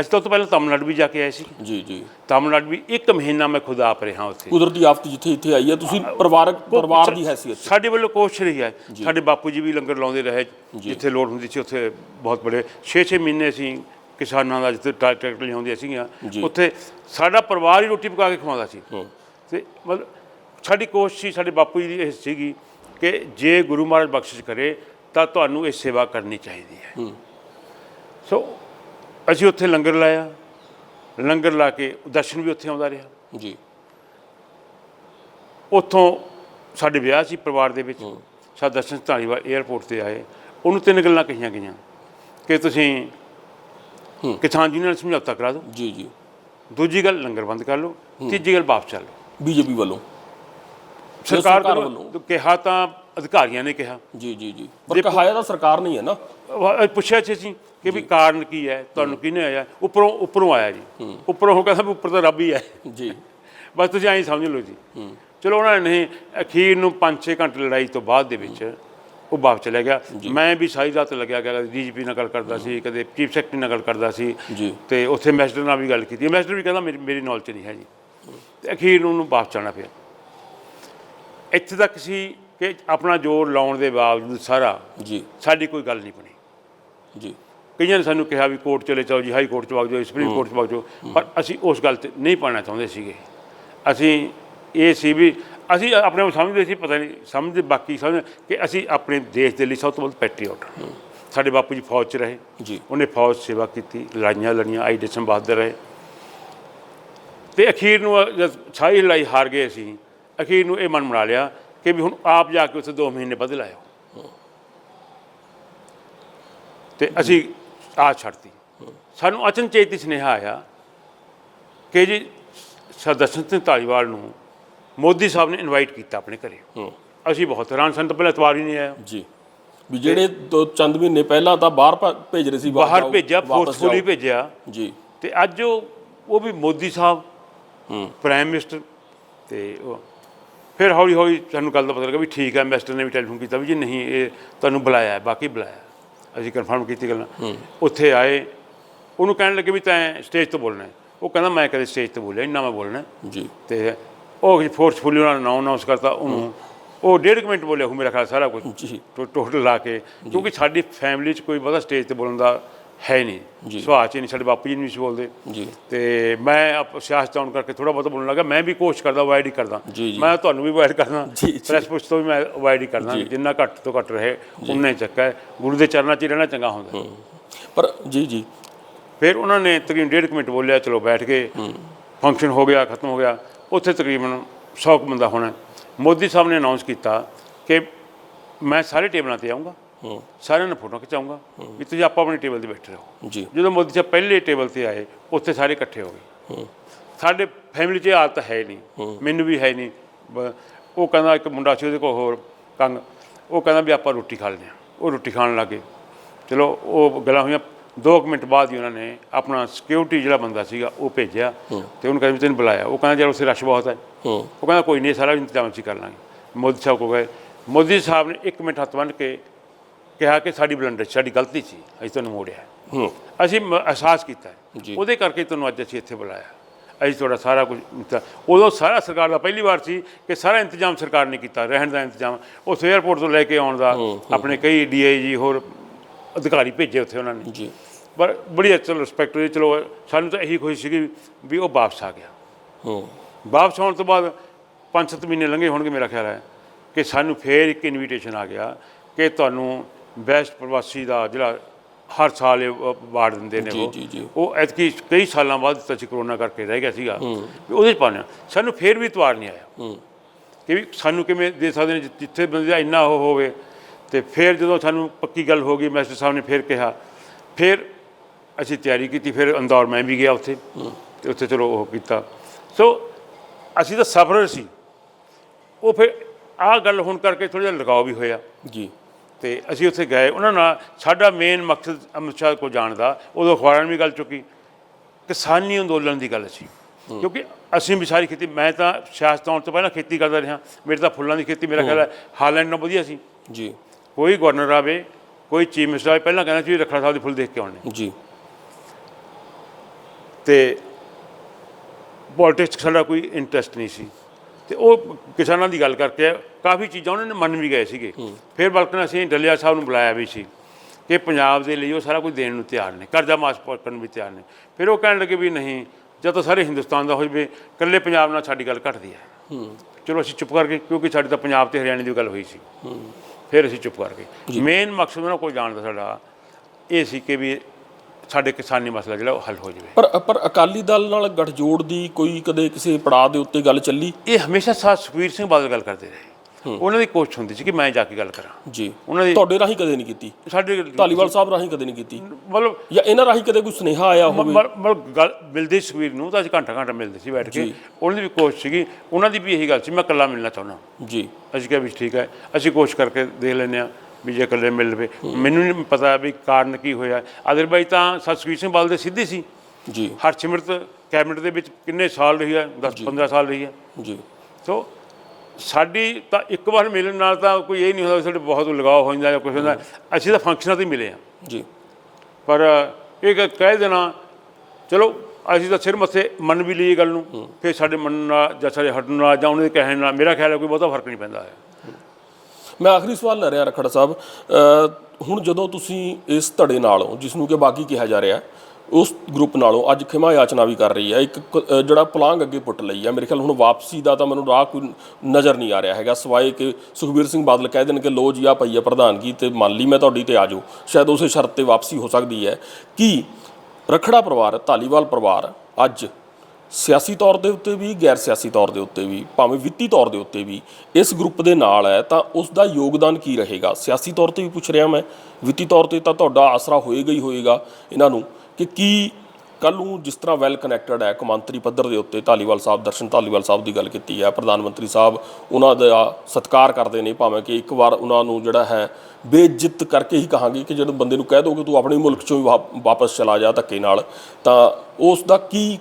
ਅਸੀਂ ਤਾਂ ਉਹ ਤੋਂ ਪਹਿਲਾਂ ਤਮਿਲਨਾਡੂ ਵੀ ਜਾ ਕੇ ਆਏ ਸੀ।
ਜੀ ਜੀ।
ਤਮਿਲਨਾਡੂ ਵੀ ਇੱਕ ਮਹੀਨਾ ਮੈਂ ਖੁਦ ਆਪ ਰਿਹਾ ਉੱਥੇ।
ਕੁਦਰਤੀ ਆਫਤ ਜਿੱਥੇ ਇੱਥੇ ਆਈ ਹੈ ਤੁਸੀਂ ਪਰਿਵਾਰਕ ਪਰਿਵਾਰ ਦੀ ਹੈਸੀਅਤ।
ਸਾਡੇ ਵੱਲੋਂ ਕੋਸ਼ਿਸ਼ ਰਹੀ ਹੈ। ਸਾਡੇ ਬਾਪੂ ਜੀ ਵੀ ਲੰਗਰ ਲਾਉਂਦੇ ਰਹੇ ਜਿੱਥੇ ਲੋੜ ਹੁੰਦੀ ਸੀ ਉੱਥੇ ਬਹੁਤ ਬੜੇ। 6-6 ਮਹੀਨੇ ਅਸੀਂ ਕਿਸਾਨਾਂ ਦਾ ਜਿੱਥੇ ਟਰੈ- ਟਰੈਕਟਰ ਲਿਆਉਂਦੇ ਸੀਗੀਆਂ। ਉੱਥੇ ਸਾਡਾ ਪਰਿਵਾਰ ਹੀ ਰੋਟੀ ਪਕਾ ਕੇ ਖਵਾਉਂਦਾ ਸੀ। ਤੇ ਮਤਲਬ ਸਾਡੀ ਕੋਸ਼ਿਸ਼ ਸੀ ਸਾਡੇ ਬਾਪੂ ਜੀ ਦੀ ਇਹ ਸੀਗੀ ਕਿ ਜੇ ਗੁਰੂ ਮਹਾਰਾਜ ਬਖਸ਼ਿਸ਼ ਕਰੇ ਤਾਂ ਤੁਹਾਨੂੰ ਇਹ ਸੇਵਾ ਕਰਨੀ ਚਾਹੀਦੀ ਹੈ। ਸੋ ਅਸੀਂ ਉੱਥੇ ਲੰਗਰ ਲਾਇਆ। ਲੰਗਰ ਲਾ ਕੇ ਦਰਸ਼ਨ ਵੀ ਉੱਥੇ ਆਉਂਦਾ ਰਿਹਾ।
ਜੀ।
ਉੱਥੋਂ ਸਾਡੇ ਵਿਆਹ ਸੀ ਪਰਿਵਾਰ ਦੇ ਵਿੱਚ। ਸਾਡਾ ਦਰਸ਼ਨ ਧਾਲੀਵਾਲ 에ਅਰਪੋਰਟ ਤੇ ਆਏ। ਉਹਨੂੰ ਤਿੰਨ ਗੱਲਾਂ ਕਹੀਆਂ ਗਈਆਂ। ਕਿ ਤੁਸੀਂ। ਕਿਸਾਨ ਜੀ ਨਾਲ ਸਮਝੌਤਾ ਕਰਾ ਦਿਓ।
ਜੀ ਜੀ।
ਦੂਜੀ ਗੱਲ ਲੰਗਰ ਬੰਦ ਕਰ ਲਓ। ਤੀਜੀ ਗੱਲ ਵਾਪਸ ਚੱਲ ਲਓ।
ਬੀਜੇਪੀ ਵੱਲੋਂ।
ਸਰਕਾਰ
ਸਰਕਾਰ
ਵੱਲੋਂ
ਵੱਲੋਂ।
ਕਿਹਾ ਤਾਂ ਅਧਿਕਾਰੀਆਂ ਨੇ ਕਿਹਾ।
ਜੀ ਜੀ ਜੀ। ਪਰ ਕਹਾਇਆ ਤਾਂ ਸਰਕਾਰ ਨਹੀਂ ਹੈ ਨਾ।
ਉਹ ਪੁੱਛਿਆ ਸੀ ਅਸੀਂ ਕਿ ਵੀ ਕਾਰਨ ਕੀ ਹੈ ਤੁਹਾਨੂੰ ਕਿਹਨੇ ਆਇਆ? ਉੱਪਰੋਂ ਉੱਪਰੋਂ ਆਇਆ ਜੀ। ਉੱਪਰੋਂ ਉਹ ਕਹਿੰਦਾ ਵੀ ਉੱਪਰ ਤਾਂ ਰੱਬ ਹੀ ਹੈ।
ਜੀ।
ਬਸ ਤੁਸੀਂ ਐਂ ਸਮਝ ਲਓ ਜੀ। ਚਲੋ ਉਹਨਾਂ ਨੇ ਅਖੀਰ ਨੂੰ 5-6 ਘੰਟੇ ਲੜਾਈ ਤੋਂ ਬਾਅਦ ਦੇ ਵਿੱਚ ਉਹ ਵਾਪਸ ਚਲੇ ਗਿਆ। ਮੈਂ ਵੀ ਸਾਰੀ ਰਾਤ ਲੱਗਿਆ ਗਿਆ ਡੀਜੀਪੀ ਨਾਲ ਗੱਲ ਕਰਦਾ ਸੀ ਕਦੇ ਚੀਫ ਸੈਕਟਰੀ ਨਾਲ ਗੱਲ ਕਰਦਾ ਸੀ।
ਜੀ।
ਤੇ ਉੱਥੇ ਮੈਸਟਰ ਨਾਲ ਵੀ ਗੱਲ ਕੀਤੀ। ਮੈਸਟਰ ਵੀ ਕਹਿੰਦਾ ਮੇਰੀ ਮੇਰੀ ਨੌਲੇਜ ਨਹੀਂ ਹੈ ਜੀ। ਤੇ ਅਖੀਰ ਨੂੰ ਉਹਨੂੰ ਵਾਪਸ ਜਾਣਾ ਪਿਆ ਇੱਥੇ ਤੱਕ ਸੀ ਕਿ ਆਪਣਾ ਜ਼ੋਰ ਲਾਉਣ ਦੇ ਬਾਵਜੂਦ ਸਾਰਾ
ਜੀ।
ਸਾਡੀ ਕੋਈ ਗੱਲ ਨਹੀਂ ਬਣੀ।
ਜੀ।
ਕਈਆਂ ਨੇ ਸਾਨੂੰ ਕਿਹਾ ਵੀ ਕੋਰਟ ਚਲੇ ਜਾਓ ਜੀ ਹਾਈ ਕੋਰਟ ਚ ਵਗ ਜਾਓ ਸੁਪਰੀਮ ਕੋਰਟ ਚ ਵਗ ਜਾਓ ਪਰ ਅਸੀਂ ਉਸ ਗੱਲ ਤੇ ਨਹੀਂ ਪਾਣਾ ਚਾਹੁੰਦੇ ਸੀਗੇ। ਅਸੀਂ ਇਹ ਸੀ ਵੀ ਅਸੀਂ ਆਪਣੇ ਆਪ ਸਮਝਦੇ ਸੀ ਪਤਾ ਨਹੀਂ ਸਮਝਦੇ ਬਾਕੀ ਸਮਝ ਕਿ ਅਸੀਂ ਆਪਣੇ ਦੇਸ਼ ਦੇ ਲਈ ਸਭ ਤੋਂ ਵੱਧ ਪੈਟਰੀਓਟ ਸਾਡੇ ਬਾਪੂ ਜੀ ਫੌਜ 'ਚ ਰਹੇ।
ਜੀ।
ਉਹਨੇ ਫੌਜ ਸੇਵਾ ਕੀਤੀ ਲੜਾਈਆਂ ਲੜੀਆਂ ਆਈ ਦੇ ਸੰਵਾਦਦੇ ਰਹੇ। ਤੇ ਅਖੀਰ ਨੂੰ ਜਦ ਸਾਰੀ ਲੜਾਈ ਹਾਰ ਗਏ ਅਸੀਂ ਅਖੀਰ ਨੂੰ ਇਹ ਮਨ ਬਣਾ ਲਿਆ ਕਿ ਵੀ ਹੁਣ ਆਪ ਜਾ ਕੇ ਉੱਥੇ 2 ਮਹੀਨੇ ਵੱਧ ਲਾਇਓ ਤੇ ਅਸੀਂ ਆ ਛੱਡਤੀ। ਸਾਨੂੰ ਅਚਨਚੇਤ ਸੁਨੇਹਾ ਆਇਆ ਕਿ ਜੀ ਸਰਦਰਸ਼ਨ ਸਿੰਘ ਧਾਲੀਵਾਲ ਨੂੰ ਮੋਦੀ ਸਾਹਿਬ ਨੇ ਇਨਵਾਈਟ ਕੀਤਾ ਆਪਣੇ ਘਰੇ।
ਹੂੰ।
ਅਸੀਂ ਬਹੁਤ ਹੈਰਾਨ ਸਾਨੂੰ ਤਾਂ ਪਹਿਲਾਂ ਇਤਵਾਰ ਹੀ ਨਹੀਂ ਆਇਆ।
ਜੀ। ਵੀ ਜਿਹੜੇ ਦੋ ਚੰਦ ਮਹੀਨੇ ਪਹਿਲਾਂ ਤਾਂ ਬਾਹਰ ਭੇਜ ਰਹੇ ਸੀ
ਬਾਹਰ ਭੇਜਿਆ ਫੋਰਸਫੁਲੀ। ਭੇਜਿਆ।
ਜੀ।
ਤੇ ਅੱਜ ਉਹ ਵੀ ਮੋਦੀ ਸਾਹਿਬ
ਹੂੰ
ਪ੍ਰਾਈਮ ਮਿਨਿਸਟਰ ਤੇ ਉਹ। ਫਿਰ ਹੌਲੀ ਹੌਲੀ ਸਾਨੂੰ ਗੱਲ ਦਾ ਪਤਾ ਲੱਗਾ ਵੀ ਠੀਕ ਹੈ ਮਿਨਿਸਟਰ ਨੇ ਵੀ ਟੈਲੀਫੋਨ ਕੀਤਾ ਵੀ ਜੀ ਨਹੀਂ ਇਹ ਤੁਹਾਨੂੰ ਬੁਲਾਇਆ ਹੈ ਬਾਕੀ ਬੁਲਾਇਆ ਅਸੀਂ ਕਨਫਰਮ ਕੀਤੀ ਗੱਲਾਂ ਉੱਥੇ ਆਏ। ਉਹਨੂੰ ਕਹਿਣ ਲੱਗੇ ਵੀ ਤੈਂ ਸਟੇਜ ਤੋਂ ਬੋਲਣਾ। ਉਹ ਕਹਿੰਦਾ ਮੈਂ ਕਦੇ ਸਟੇਜ ਤੇ ਬੋਲਿਆ ਇੰਨਾ ਮੈਂ ਬੋਲਣਾ।
ਜੀ।
ਤੇ ਉਹ ਫੋਰਸਫੁਲੀ ਉਹਨਾਂ ਨੇ ਨਾਮ ਅਨਾਉਂਸ ਕਰਤਾ ਉਹਨੂੰ। ਉਹ ਡੇਢ ਮਿੰਟ ਬੋਲਿਆ ਉਹ ਮੇਰਾ ਖਿਆਲ ਸਾਰਾ ਕੁਝ ਟੋਟਲ ਲਾ ਕੇ। ਕਿਉਂਕਿ ਸਾਡੀ ਫੈਮਿਲੀ 'ਚ ਕੋਈ ਬਹੁਤਾ ਸਟੇਜ ਤੇ ਬੋਲਣ ਦਾ ਹੈ ਨਹੀਂ। ਸੁਭਾਅ 'ਚ ਨਹੀਂ ਸਾਡੇ ਬਾਪੂ ਜੀ ਨਹੀਂ ਸੀ ਬੋਲਦੇ।
ਜੀ।
ਤੇ ਮੈਂ ਆਪ ਸਿਆਸਤ ਆਉਣ ਕਰਕੇ ਥੋੜਾ ਬਹੁਤ ਬੋਲਣ ਲੱਗਾ ਮੈਂ ਵੀ ਕੋਸ਼ਿਸ਼ ਕਰਦਾ ਅਵਾਇਡ ਹੀ ਕਰਦਾ। ਮੈਂ ਤੁਹਾਨੂੰ ਵੀ ਅਵਾਇਡ ਕਰਦਾ। ਪ੍ਰੈਸ ਪੁੱਛ ਤੋਂ ਵੀ ਮੈਂ ਅਵਾਇਡ ਹੀ ਕਰਦਾ ਜਿੰਨਾ ਘੱਟ ਤੋਂ ਘੱਟ ਰਹੇ ਉਨਾ ਹੀ ਚੱਕਾ ਹੈ। ਗੁਰੂ ਦੇ ਚਰਨਾਂ 'ਚ ਹੀ ਰਹਿਣਾ ਚੰਗਾ ਹੁੰਦਾ।
ਪਰ ਜੀ ਜੀ।
ਫਿਰ ਉਹਨਾਂ ਨੇ ਤਕਰੀਬਨ ਡੇਢ ਕੁ ਮਿੰਟ ਬੋਲਿਆ ਚਲੋ ਬੈਠ ਗਏ। ਫੰਕਸ਼ਨ ਹੋ ਗਿਆ ਖਤਮ ਹੋ ਗਿਆ। ਉੱਥੇ ਤਕਰੀਬਨ 100 ਕੁ ਬੰਦਾ ਹੋਣਾ। ਮੋਦੀ ਸਾਹਿਬ ਨੇ ਅਨਾਉਂਸ ਕੀਤਾ ਕਿ ਮੈਂ ਸਾਰੇ ਟੇਬਲਾਂ ਤੇ ਆਉਂਗਾ ਸਾਰਿਆਂ ਨਾਲ ਫੋਟੋ ਖਿਚਾਉਂਗਾ ਵੀ ਤੁਸੀਂ ਆਪੋ ਆਪਣੀ ਟੇਬਲ ਤੇ ਬੈਠੇ ਰਹੋ।
ਜੀ।
ਜਦੋਂ ਮੋਦੀ ਸਾਹਿਬ ਪਹਿਲੇ ਟੇਬਲ ਤੇ ਆਏ ਉੱਥੇ ਸਾਰੇ ਇਕੱਠੇ ਹੋ ਗਏ।
ਹੂੰ।
ਸਾਡੇ ਫੈਮਿਲੀ 'ਚ ਆਦਤ ਹੈ ਨਹੀਂ। ਮੈਨੂੰ ਵੀ ਹੈ ਨਹੀਂ। ਉਹ ਕਹਿੰਦਾ ਇੱਕ ਮੁੰਡਾ ਸੀ ਉਹਦੇ ਕੋਲ ਹੋਰ ਕੰਗ ਉਹ ਕਹਿੰਦਾ ਵੀ ਆਪਾਂ ਰੋਟੀ ਖਾ ਲੈਂਦੇ ਹਾਂ। ਉਹ ਰੋਟੀ ਖਾਣ ਲੱਗੇ। ਚਲੋ ਉਹ ਗੱਲਾਂ ਹੋਈਆਂ। 2 ਮਿੰਟ ਬਾਅਦ ਹੀ ਉਹਨਾਂ ਨੇ ਆਪਣਾ ਸਿਕਿਉਰਿਟੀ ਜਿਹੜਾ ਬੰਦਾ ਸੀਗਾ ਉਹ ਭੇਜਿਆ ਤੇ ਉਹਨੂੰ ਕਹਿੰਦਾ ਵੀ ਤੈਨੂੰ ਬੁਲਾਇਆ। ਉਹ ਕਹਿੰਦਾ ਯਾਰ ਉਸੇ ਰਸ਼ ਬਹੁਤ ਹੈ। ਉਹ ਕਹਿੰਦਾ ਕੋਈ ਨਹੀਂ ਸਾਰਾ ਇੰਤਜ਼ਾਮ ਅਸੀਂ ਕਰ ਲਾਂਗੇ। ਮੋਦੀ ਸਾਹਿਬ ਕੋ ਗਏ। ਮੋਦੀ ਸਾਹਿਬ ਨੇ 1 ਮਿੰਟ ਹੱਥ ਬੰਨ੍ਹ ਕੇ ਕਿਹਾ ਕਿ ਸਾਡੀ ਬਲੰਡਰ ਸਾਡੀ ਗਲਤੀ ਸੀ ਅਸੀਂ ਤੁਹਾਨੂੰ ਮੋੜਿਆ।
ਹੂੰ।
ਅਸੀਂ ਮ- ਅਹਿਸਾਸ ਕੀਤਾ। ਹੈ।
ਜੀ।
ਉਹਦੇ ਕਰਕੇ ਤੁਹਾਨੂੰ ਅੱਜ ਅਸੀਂ ਇੱਥੇ ਬੁਲਾਇਆ। ਅਸੀਂ ਤੁਹਾਡਾ ਸਾਰਾ ਕੁਝ ਇੰਤਜ਼ਾ- ਉਦੋਂ ਸਾਰਾ ਸਰਕਾਰ ਦਾ ਪਹਿਲੀ ਵਾਰ ਸੀ ਕਿ ਸਾਰਾ ਇੰਤਜ਼ਾਮ ਸਰਕਾਰ ਨੇ ਕੀਤਾ ਰਹਿਣ ਦਾ ਇੰਤਜ਼ਾਮ। ਉਸ 에ਅਰਪੋਰਟ ਤੋਂ ਲੈ ਕੇ ਆਉਣ ਦਾ ਆਪਣੇ ਕਈ ਡੀਆਈਜੀ ਹੋਰ ਅਧਿਕਾਰੀ ਭੇਜੇ ਉੱਥੇ ਉਹਨਾਂ ਨੇ।
ਜੀ।
ਪਰ ਬੜੀ ਚਲੋ ਰਿਸਪੈਕਟ ਹੋਈ। ਚਲੋ ਸਾਨੂੰ ਤਾਂ ਇਹੀ ਖੁਸ਼ੀ ਸੀਗੀ ਵੀ ਉਹ ਵਾਪਸ ਆ ਗਿਆ।
ਹੂੰ।
ਵਾਪਸ ਆਉਣ ਤੋਂ ਬਾਅਦ ਪੰਜ ਸੱਤ ਮਹੀਨੇ ਲੰਘੇ ਹੋਣਗੇ ਮੇਰਾ ਖਿਆਲ ਹੈ ਕਿ ਸਾਨੂੰ ਫੇਰ ਇੱਕ ਇਨਵੀਟੇਸ਼ਨ ਆ ਗਿਆ ਕਿ ਤੁਹਾਨੂੰ ਬੈਸਟ ਪ੍ਰਵਾਸੀ ਦਾ ਜਿਹੜਾ ਹਰ ਸਾਲ ਅਵਾਰਡ ਦਿੰਦੇ ਨੇ ਉਹ। ਉਹ ਐਤਕੀ ਕਈ ਸਾਲਾਂ ਬਾਅਦ ਸੀ ਕਰੋਨਾ ਕਰਕੇ ਰਹਿ ਗਿਆ ਸੀਗਾ। ਉਹਦੇ 'ਚ ਪਾਣਾ ਸਾਨੂੰ ਫੇਰ ਵੀ ਤਵਾਰ ਨਹੀਂ ਆਇਆ। ਕਿ ਵੀ ਸਾਨੂੰ ਕਿਵੇਂ ਦੇ ਸਕਦੇ ਨੇ ਜਿੱਥੇ ਬੰਦੇ ਦਾ ਇੰਨਾ ਉਹ ਹੋਵੇ। ਤੇ ਫਿਰ ਜਦੋਂ ਸਾਨੂੰ ਪੱਕੀ ਗੱਲ ਹੋ ਗਈ ਮੈਸਟਰ ਸਾਹਿਬ ਨੇ ਫਿਰ ਕਿਹਾ। ਫਿਰ ਅਸੀਂ ਤਿਆਰੀ ਕੀਤੀ ਫਿਰ ਅੰਦੌਰ ਮੈਂ ਵੀ ਗਿਆ ਉੱਥੇ। ਤੇ ਉੱਥੇ ਚਲੋ ਉਹ ਕੀਤਾ। ਸੋ ਅਸੀਂ ਤਾਂ ਸਫਰ ਸੀ। ਉਹ ਫਿਰ ਆਹ ਗੱਲ ਹੋਣ ਕਰਕੇ ਥੋੜਾ ਜਿਹਾ ਲਗਾਓ ਵੀ ਹੋਇਆ।
ਜੀ।
ਤੇ ਅਸੀਂ ਉੱਥੇ ਗਏ। ਉਹਨਾਂ ਨਾਲ ਸਾਡਾ ਮੇਨ ਮਕਸਦ ਅਮਿਤ ਸ਼ਾਹ ਕੋ ਜਾਣ ਦਾ ਉਦੋਂ ਅਖਬਾਰਾਂ ਵੀ ਗੱਲ ਚੁੱਕੀ। ਕਿਸਾਨੀ ਅੰਦੋਲਨ ਦੀ ਗੱਲ ਸੀ। ਕਿਉਂਕਿ ਅਸੀਂ ਵੀ ਸਾਰੀ ਖੇਤੀ ਮੈਂ ਤਾਂ ਸਿਆਸਤ ਆਉਣ ਤੋਂ ਪਹਿਲਾਂ ਖੇਤੀ ਕਰਦਾ ਰਿਹਾ। ਮੇਰੇ ਤਾਂ ਫੁੱਲਾਂ ਦੀ ਖੇਤੀ ਮੇਰਾ ਖਿਆਲ ਹੈ ਹਾਲੈਂਡ ਨਾਲੋਂ ਵਧੀਆ ਸੀ।
ਜੀ।
ਕੋਈ ਗਵਰਨਰ ਆਵੇ ਕੋਈ ਚੀਫ ਮਿਨਿਸਟਰ ਆਵੇ ਪਹਿਲਾਂ ਕਹਿੰਦਾ ਸੀ ਰੱਖੜਾ ਸਾਹਿਬ ਦੇ ਫੁੱਲ ਦੇਖ ਕੇ ਆਉਣੇ।
ਜੀ।
ਤੇ ਪੋਲਿਟਿਕਸ ਸਾਡਾ ਕੋਈ ਇੰਟਰਸਟ ਨਹੀਂ ਸੀ। ਤੇ ਉਹ ਕਿਸਾਨਾਂ ਦੀ ਗੱਲ ਕਰਕੇ ਕਾਫੀ ਚੀਜ਼ਾਂ ਉਹਨਾਂ ਨੇ ਮੰਨ ਵੀ ਗਏ ਸੀਗੇ। ਫਿਰ ਬਲਕਿ ਅਸੀਂ ਡੱਲਿਆ ਸਾਹਿਬ ਨੂੰ ਬੁਲਾਇਆ ਵੀ ਸੀ ਕਿ ਪੰਜਾਬ ਦੇ ਲਈ ਉਹ ਸਾਰਾ ਕੁਝ ਦੇਣ ਨੂੰ ਤਿਆਰ ਨੇ ਕਰਜ਼ਾ ਮਾਫ ਕਰਨ ਵੀ ਤਿਆਰ ਨੇ। ਫਿਰ ਉਹ ਕਹਿਣ ਲੱਗੇ ਵੀ ਨਹੀਂ ਜਦੋਂ ਸਾਰੇ ਹਿੰਦੁਸਤਾਨ ਦਾ ਹੋ ਜਵੇ ਇਕੱਲੇ ਪੰਜਾਬ ਨਾਲ ਸਾਡੀ ਗੱਲ ਘਟਦੀ ਹੈ। ਚਲੋ ਅਸੀਂ ਚੁੱਪ ਕਰ ਗਏ ਕਿਉਂਕਿ ਸਾਡੀ ਤਾਂ ਪੰਜਾਬ ਤੇ ਹਰਿਆਣੇ ਦੀ ਗੱਲ ਹੋਈ ਸੀ। ਫਿਰ ਅਸੀਂ ਚੁੱਪ ਕਰ ਗਏ ਮੇਨ ਮਕਸਦ ਉਹਨਾਂ ਕੋਲ ਜਾਣ ਦਾ ਸਾਡਾ ਇਹ ਸੀ ਕਿ ਵੀ ਸਾਡੇ ਕਿਸਾਨੀ ਮਸਲਾ ਜਿਹੜਾ ਉਹ ਹੱਲ ਹੋ ਜਾਵੇ।
ਪਰ ਪਰ ਅਕਾਲੀ ਦਲ ਨਾਲ ਗੱਠਜੋੜ ਦੀ ਕੋਈ ਕਦੇ ਕਿਸੇ ਪੜਾਅ ਦੇ ਉੱਤੇ ਗੱਲ ਚੱਲੀ?
ਇਹ ਹਮੇਸ਼ਾ ਸਾਥ ਸੁਖਵੀਰ ਸਿੰਘ ਬਾਦਲ ਗੱਲ ਕਰਦੇ ਰਹੇ। ਉਹਨਾਂ ਦੀ ਕੋਸ਼ਿਸ਼ ਹੁੰਦੀ ਸੀ ਕਿ ਮੈਂ ਜਾ ਕੇ ਗੱਲ ਕਰਾਂ।
ਜੀ।
ਉਹਨਾਂ ਦੀ
ਤੁਹਾਡੇ ਰਾਹੀਂ ਕਦੇ ਨਹੀਂ ਕੀਤੀ?
ਸਾਡੇ
ਧਾਲੀਵਾਲ ਸਾਹਿਬ ਰਾਹੀਂ ਕਦੇ ਨਹੀਂ ਕੀਤੀ?
ਮਤਲਬ
ਜਾਂ ਇਹਨਾਂ ਰਾਹੀਂ ਕਦੇ ਕੋਈ ਸੁਨੇਹਾ ਆਇਆ ਹੋਵੇ?
ਮਤਲਬ ਗੱਲ ਮਿਲਦੀ ਸੁਖਵੀਰ ਨੂੰ ਤਾਂ ਅਸੀਂ ਘੰਟਾ ਘੰਟਾ ਮਿਲਦੇ ਸੀ ਬੈਠ ਕੇ। ਉਹਨਾਂ ਦੀ ਵੀ ਕੋਸ਼ਿਸ਼ ਸੀਗੀ। ਉਹਨਾਂ ਦੀ ਵੀ ਇਹੀ ਗੱਲ ਸੀ ਮੈਂ ਇਕੱਲਾ ਮਿਲਣਾ ਚਾਹੁੰਦਾ।
ਜੀ।
ਅਸੀਂ ਕਿਹਾ ਵੀ ਠੀਕ ਹੈ। ਅਸੀਂ ਕੋਸ਼ਿਸ਼ ਕਰਕੇ ਦੇਖ ਲੈਂਦੇ ਹਾਂ। ਵੀ ਜੇ ਇਕੱਲੇ ਮਿਲ ਲਵੇ। ਮੈਨੂੰ ਨਹੀਂ ਪਤਾ ਵੀ ਕਾਰਨ ਕੀ ਹੋਇਆ। ਅਦਰਵਾਈਜ਼ ਤਾਂ ਸਰ ਸੁਖਵੀਰ ਸਿੰਘ ਬਾਦਲ ਦੇ ਸਿੱਧੀ ਸੀ।
ਜੀ।
ਹਰਸਿਮਰਤ ਕੈਬਨਿਟ ਦੇ ਵਿੱਚ ਕਿੰਨੇ ਸਾਲ ਰਹੀ ਹੈ 10 15 ਸਾਲ ਰਹੀ ਹੈ
ਜੀ।
ਸੋ ਸਾਡੀ ਤਾਂ ਇੱਕ ਵਾਰ ਮਿਲਣ ਨਾਲ ਤਾਂ ਕੋਈ ਇਹ ਨਹੀਂ ਹੁੰਦਾ ਸਾਡੇ ਬਹੁਤ ਲਗਾਅ ਹੋ ਜਾਂਦਾ ਜਾਂ ਕੁਝ ਹੁੰਦਾ। ਅਸੀਂ ਤਾਂ ਫੰਕਸ਼ਨਾਂ ਤੇ ਹੀ ਮਿਲੇ ਆ।
ਜੀ।
ਪਰ ਇਹ ਕਹਿ ਦੇਣਾ ਚਲੋ ਅਸੀਂ ਤਾਂ ਸਿਰ ਮੱਥੇ ਮੰਨ ਵੀ ਲਈ ਗੱਲ ਨੂੰ। ਫਿਰ ਸਾਡੇ ਮੰਨਣ ਨਾਲ ਜਾਂ ਸਾਡੇ ਹਟਣ ਨਾਲ ਜਾਂ ਉਹਨਾਂ ਦੇ ਕਹਿਣ ਨਾਲ ਮੇਰਾ ਖਿਆਲ ਹੈ ਕੋਈ ਬਹੁਤਾ ਫ਼ਰਕ ਨਹੀਂ ਪੈਂਦਾ ਹੈ
ਮੈਂ ਆਖਰੀ ਸਵਾਲ ਲੈ ਰਿਹਾ ਰਖੜਾ ਸਾਹਿਬ ਹੁਣ ਜਦੋਂ ਤੁਸੀਂ ਇਸ ਧੜੇ ਨਾਲੋਂ ਜਿਸ ਨੂੰ ਕਿ ਬਾਗੀ ਕਿਹਾ ਜਾ ਰਿਹਾ, ਉਸ ਗਰੁੱਪ ਨਾਲੋਂ ਅੱਜ ਖਿਮਾ ਯਾਚਨਾ ਵੀ ਕਰ ਰਹੀ ਹੈ, ਇੱਕ ਜਿਹੜਾ ਪਲਾਂਗ ਅੱਗੇ ਪੁੱਟ ਲਈ ਹੈ, ਮੇਰੇ ਖਿਆਲ ਹੁਣ ਵਾਪਸੀ ਦਾ ਤਾਂ ਮੈਨੂੰ ਰਾਹ ਕੋਈ ਨਜ਼ਰ ਨਹੀਂ ਆ ਰਿਹਾ ਹੈਗਾ, ਸਵਾਏ ਕਿ ਸੁਖਬੀਰ ਸਿੰਘ ਬਾਦਲ ਕਹਿ ਦੇਣ ਕਿ ਲੋ ਜੀ ਆ ਪਈ ਹੈ ਪ੍ਰਧਾਨਗੀ ਤੇ ਮੰਨ ਲਈ ਮੈਂ ਤੁਹਾਡੀ ਤੇ ਆ ਜਾਓ ਸ਼ਾਇਦ ਉਸੇ ਸ਼ਰਤ ਤੇ ਵਾਪਸੀ ਹੋ ਸਕਦੀ ਹੈ। ਕੀ ਰਖੜਾ ਪਰਿਵਾਰ, ਧਾਲੀਵਾਲ ਪਰਿਵਾਰ ਅੱਜ ਸਿਆਸੀ ਤੌਰ ਦੇ ਉੱਤੇ ਵੀ, ਗੈਰ ਸਿਆਸੀ ਤੌਰ ਦੇ ਉੱਤੇ ਵੀ, ਭਾਵੇਂ ਵਿੱਤੀ ਤੌਰ ਦੇ ਉੱਤੇ ਵੀ ਇਸ ਗਰੁੱਪ ਦੇ ਨਾਲ ਹੈ, ਤਾਂ ਉਸ ਦਾ ਯੋਗਦਾਨ ਕੀ ਰਹੇਗਾ? ਸਿਆਸੀ ਤੌਰ ਤੇ ਵੀ ਪੁੱਛ ਰਿਹਾ ਮੈਂ, ਵਿੱਤੀ ਤੌਰ ਤੇ ਤਾਂ ਤੁਹਾਡਾ ਆਸਰਾ ਹੋਏਗਾ ਹੀ ਹੋਏਗਾ ਇਹਨਾਂ ਨੂੰ ਕਿ ਕੀ ਕੱਲ ਨੂੰ ਜਿਸ ਤਰ੍ਹਾਂ ਵੈਲ ਕਨੈਕਟਡ ਹੈ ਕੌਮਾਂਤਰੀ ਪੱਧਰ ਦੇ ਉੱਤੇ ਧਾਲੀਵਾਲ ਸਾਹਿਬ ਦਰਸ਼ਨ ਧਾਲੀਵਾਲ ਸਾਹਿਬ ਦੀ ਗੱਲ ਕੀਤੀ ਹੈ ਪ੍ਰਧਾਨ ਮੰਤਰੀ ਸਾਹਿਬ ਉਹਨਾਂ ਦਾ ਸਤਿਕਾਰ ਕਰਦੇ ਨੇ ਭਾਵੇਂ ਕਿ ਇੱਕ ਵਾਰ ਉਹਨਾਂ ਨੂੰ ਜਿਹੜਾ ਹੈ ਬੇਇੱਜ਼ਤ ਕਰਕੇ ਹੀ ਕਹਾਂਗੇ ਕਿ ਜਦੋਂ ਬੰਦੇ ਨੂੰ ਕਹਿ ਦੋ ਕਿ ਤੂੰ ਆਪਣੇ ਮੁਲਕ ਚੋਂ ਵਾਪਸ ਚਲਾ ਜਾ ਧੱਕੇ ਨਾਲ ਤਾਂ ਉਸ ਦਾ ਕੀ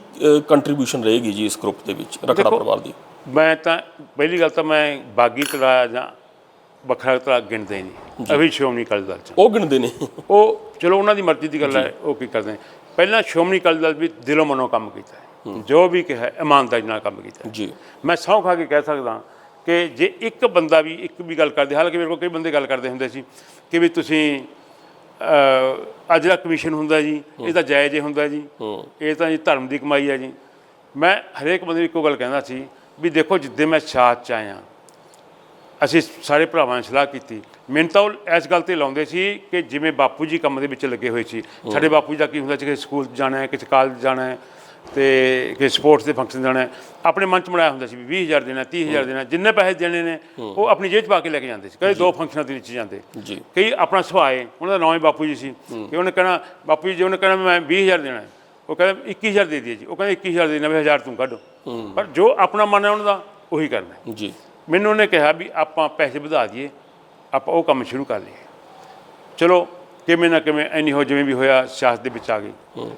ਕੰਟਰੀਬਿਊਸ਼ਨ ਰਹੇਗੀ ਜੀ ਇਸ ਗਰੁੱਪ ਦੇ ਵਿੱਚ ਰਖੜਾ ਪਰਿਵਾਰ ਦੀ?
ਮੈਂ ਤਾਂ ਪਹਿਲੀ ਗੱਲ ਤਾਂ ਮੈਂ ਬਾਗੀ ਤਲਾ ਜਾਂ ਵੱਖਰਾ ਤਲਾ ਗਿਣਦੇ ਨਹੀਂ ਅਭੀ ਦਲ ਚ।
ਉਹ ਗਿਣਦੇ ਨੇ।
ਉਹ ਚਲੋ ਉਹਨਾਂ ਦੀ ਮਰਜ਼ੀ ਦੀ ਗੱਲ ਹੈ ਉਹ ਕੀ ਕਰਦੇ ਪਹਿਲਾਂ ਸ਼੍ਰੋਮਣੀ ਅਕਾਲੀ ਦਲ ਵੀ ਦਿਲੋਂ ਮਨੋਂ ਕੰਮ ਕੀਤਾ ਜੋ ਵੀ ਕਿਹਾ ਇਮਾਨਦਾਰੀ ਨਾਲ ਕੰਮ ਕੀਤਾ।
ਜੀ।
ਮੈਂ ਸਹੁੰ ਖਾ ਕੇ ਕਹਿ ਸਕਦਾ ਕਿ ਜੇ ਇੱਕ ਬੰਦਾ ਵੀ ਇੱਕ ਵੀ ਗੱਲ ਕਰਦੇ ਹਾਲਾਂਕਿ ਮੇਰੇ ਕੋਲ ਕਈ ਬੰਦੇ ਗੱਲ ਕਰਦੇ ਹੁੰਦੇ ਸੀ ਕਿ ਵੀ ਤੁਸੀਂ ਅੱਜ ਦਾ ਕਮਿਸ਼ਨ ਹੁੰਦਾ ਜੀ ਇਹ ਤਾਂ ਜਾਇਜ਼ ਹੀ ਹੁੰਦਾ ਜੀ। ਇਹ ਤਾਂ ਜੀ ਧਰਮ ਦੀ ਕਮਾਈ ਹੈ ਜੀ। ਮੈਂ ਹਰੇਕ ਬੰਦੇ ਨੂੰ ਇੱਕੋ ਗੱਲ ਕਹਿੰਦਾ ਸੀ ਵੀ ਦੇਖੋ ਜਿੱਦੇ ਮੈਂ ਸਾਥ ਚ ਆਇਆ ਅਸੀਂ ਸਾਰੇ ਭਰਾਵਾਂ ਨੇ ਸਲਾਹ ਕੀਤੀ। ਮੈਨੂੰ ਤਾਂ ਉਹ ਇਸ ਗੱਲ ਤੇ ਲਾਉਂਦੇ ਸੀ ਕਿ ਜਿਵੇਂ ਬਾਪੂ ਜੀ ਕੰਮ ਦੇ ਵਿੱਚ ਲੱਗੇ ਹੋਏ ਸੀ। ਸਾਡੇ ਬਾਪੂ ਜੀ ਦਾ ਕੀ ਹੁੰਦਾ ਸੀ ਕਿ ਸਕੂਲ ਜਾਣਾ ਹੈ ਕਿਸੇ ਕਾਲਜ ਜਾਣਾ ਹੈ ਤੇ ਕਿ ਸਪੋਰਟਸ ਦੇ ਫੰਕਸ਼ਨ ਜਾਣਾ ਹੈ। ਆਪਣੇ ਮਨ ਚ ਬਣਾਇਆ ਹੁੰਦਾ ਸੀ ਵੀ 20000 ਦੇਣਾ 30000 ਦੇਣਾ ਜਿੰਨੇ ਪੈਸੇ ਦੇਣੇ ਨੇ ਉਹ ਆਪਣੀ ਜੇਬ 'ਚ ਪਾ ਕੇ ਲੈ ਕੇ ਜਾਂਦੇ ਸੀ। ਕਦੇ ਦੋ ਫੰਕਸ਼ਨਾਂ ਦੇ ਵਿੱਚ ਜਾਂਦੇ।
ਜੀ।
ਕਈ ਆਪਣਾ ਸੁਭਾਅ ਹੈ ਉਹਨਾਂ ਦਾ ਨਾਮ ਹੀ ਬਾਪੂ ਜੀ ਸੀ। ਕਿ ਉਹਨੇ ਕਹਿਣਾ ਬਾਪੂ ਜੀ ਜੇ ਉਹਨੇ ਕਹਿਣਾ ਮੈਂ 20000 ਦੇਣਾ ਹੈ, ਉਹ ਕਹਿੰਦਾ 21000 ਦੇ ਦਈਏ ਜੀ। ਉਹ ਕਹਿੰਦਾ 21000 ਦੇਣਾ ਵੀ 1000 ਤੂੰ ਕੱਢ। ਪਰ ਜੋ ਆਪਣਾ ਮਨ ਹੈ ਉਹਨਾਂ ਦਾ ਉਹੀ ਕਰਨਾ।
ਜੀ।
ਮੈਨੂੰ ਉਹਨੇ ਕਿਹਾ ਵੀ ਆਪਾਂ ਪੈਸੇ ਵਧਾ ਦਈਏ ਆਪਾਂ ਉਹ ਕੰਮ ਸ਼ੁਰੂ ਕਰ ਲਈਏ। ਚਲੋ ਕਿਵੇਂ ਨਾ ਕਿਵੇਂ ਐਨੀ ਹੋ ਜਿਵੇਂ ਵੀ ਹੋਇਆ ਸਿਆਸਤ ਦੇ ਵਿੱਚ ਆ ਗਈ।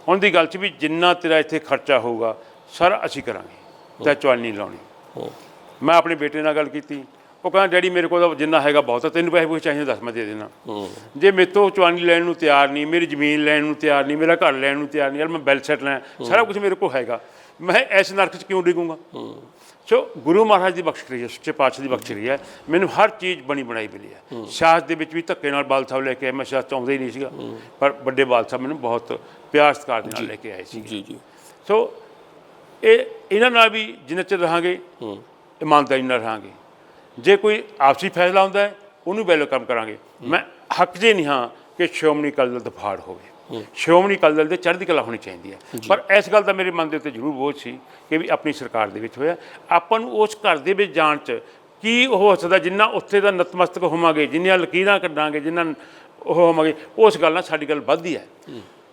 ਹੁਣ ਦੀ ਗੱਲ 'ਚ ਵੀ ਜਿੰਨਾ ਤੇਰਾ ਇੱਥੇ ਖਰਚਾ ਹੋਊਗਾ ਸਾਰਾ ਅਸੀਂ ਕਰਾਂਗੇ। ਤਾਂ ਚਵਾਨੀ ਨਹੀਂ ਲਾਉਣੀ। ਮੈਂ ਆਪਣੇ ਬੇਟੇ ਨਾਲ ਗੱਲ ਕੀਤੀ। ਉਹ ਕਹਿੰਦਾ ਡੈਡੀ ਮੇਰੇ ਕੋਲ ਜਿੰਨਾ ਹੈਗਾ ਬਹੁਤ ਹੈ ਤੈਨੂੰ ਪੈਸੇ ਪੂਸੇ ਚਾਹੀਦੇ ਦੱਸ ਮੈਂ ਦੇ ਦੇਣਾ ਜੇ ਮੇਰੇ ਤੋਂ ਚਵਾਨੀ ਲੈਣ ਨੂੰ ਤਿਆਰ ਨਹੀਂ ਮੇਰੀ ਜ਼ਮੀਨ ਲੈਣ ਨੂੰ ਤਿਆਰ ਨਹੀਂ ਮੇਰਾ ਘਰ ਲੈਣ ਨੂੰ ਤਿਆਰ ਨਹੀਂ ਯਾਰ ਮੈਂ ਬੈਲ ਸੈਟ ਲੈਣਾ ਸਾਰਾ ਕੁਝ ਮੇਰੇ ਕੋਲ ਹੈਗਾ। ਮੈਂ ਇਸ ਨਰਕ 'ਚ ਕਿਉਂ ਡਿੱਗੂੰਗਾ? ਸੋ ਗੁਰੂ ਮਹਾਰਾਜ ਦੀ ਬਖਸ਼ ਕਰੀ ਹੈ ਸੱਚੇ ਪਾਤਸ਼ਾਹ ਦੀ ਬਖਸ਼ ਕਰੀ ਹੈ ਮੈਨੂੰ ਹਰ ਚੀਜ਼ ਬਣੀ ਬਣਾਈ ਮਿਲੀ ਹੈ। ਸਿਆਸਤ ਦੇ ਵਿੱਚ ਵੀ ਧੱਕੇ ਨਾਲ ਬਾਲ ਸਾਹਿਬ ਲੈ ਕੇ ਮੈਂ ਸਿਆਸਤ ਚਾਹੁੰਦਾ ਹੀ ਨਹੀਂ ਸੀਗਾ। ਪਰ ਵੱਡੇ ਬਾਲ ਸਾਹਿਬ ਮੈਨੂੰ ਬਹੁਤ ਪਿਆਰ ਸਤਿਕਾਰ ਨਾਲ ਲੈ ਕੇ ਆਏ ਸੀ
ਜੀ ਜੀ।
ਸੋ ਇਹ ਇਹਨਾਂ ਨਾਲ ਵੀ ਜਿੰਨਾ ਚਿਰ ਰਹਾਂਗੇ ਇਮਾਨਦਾਰੀ ਨਾਲ ਰਹਾਂਗੇ। ਜੇ ਕੋਈ ਆਪਸੀ ਫੈਸਲਾ ਹੁੰਦਾ ਹੈ ਉਹਨੂੰ ਵੈਲਕਮ ਕਰਾਂਗੇ। ਮੈਂ ਹੱਕ ਜੇ ਨਹੀਂ ਹਾਂ ਕਿ ਸ਼੍ਰੋਮਣੀ ਅਕਾਲੀ ਦਲ ਦਫਾੜ ਹੋਵੇ। ਸ਼੍ਰੋਮਣੀ ਅਕਾਲੀ ਦਲ ਦੇ ਚੜ੍ਹਦੀ ਕਲਾ ਹੋਣੀ ਚਾਹੀਦੀ ਹੈ। ਪਰ ਇਸ ਗੱਲ ਦਾ ਮੇਰੇ ਮਨ ਦੇ ਉੱਤੇ ਜ਼ਰੂਰ ਬੋਝ ਸੀ ਕਿ ਵੀ ਆਪਣੀ ਸਰਕਾਰ ਦੇ ਵਿੱਚ ਹੋਇਆ। ਆਪਾਂ ਨੂੰ ਉਸ ਘਰ ਦੇ ਵਿੱਚ ਜਾਣ 'ਚ ਕੀ ਉਹ ਹੋ ਸਕਦਾ ਜਿੰਨਾ ਉੱਥੇ ਦਾ ਨਤਮਸਤਕ ਹੋਵਾਂਗੇ ਜਿੰਨੀਆਂ ਲਕੀਰਾਂ ਕੱਢਾਂਗੇ ਜਿੰਨਾਂ ਉਹ ਹੋਵਾਂਗੇ ਉਸ ਗੱਲ ਨਾਲ ਸਾਡੀ ਗੱਲ ਵੱਧਦੀ ਹੈ।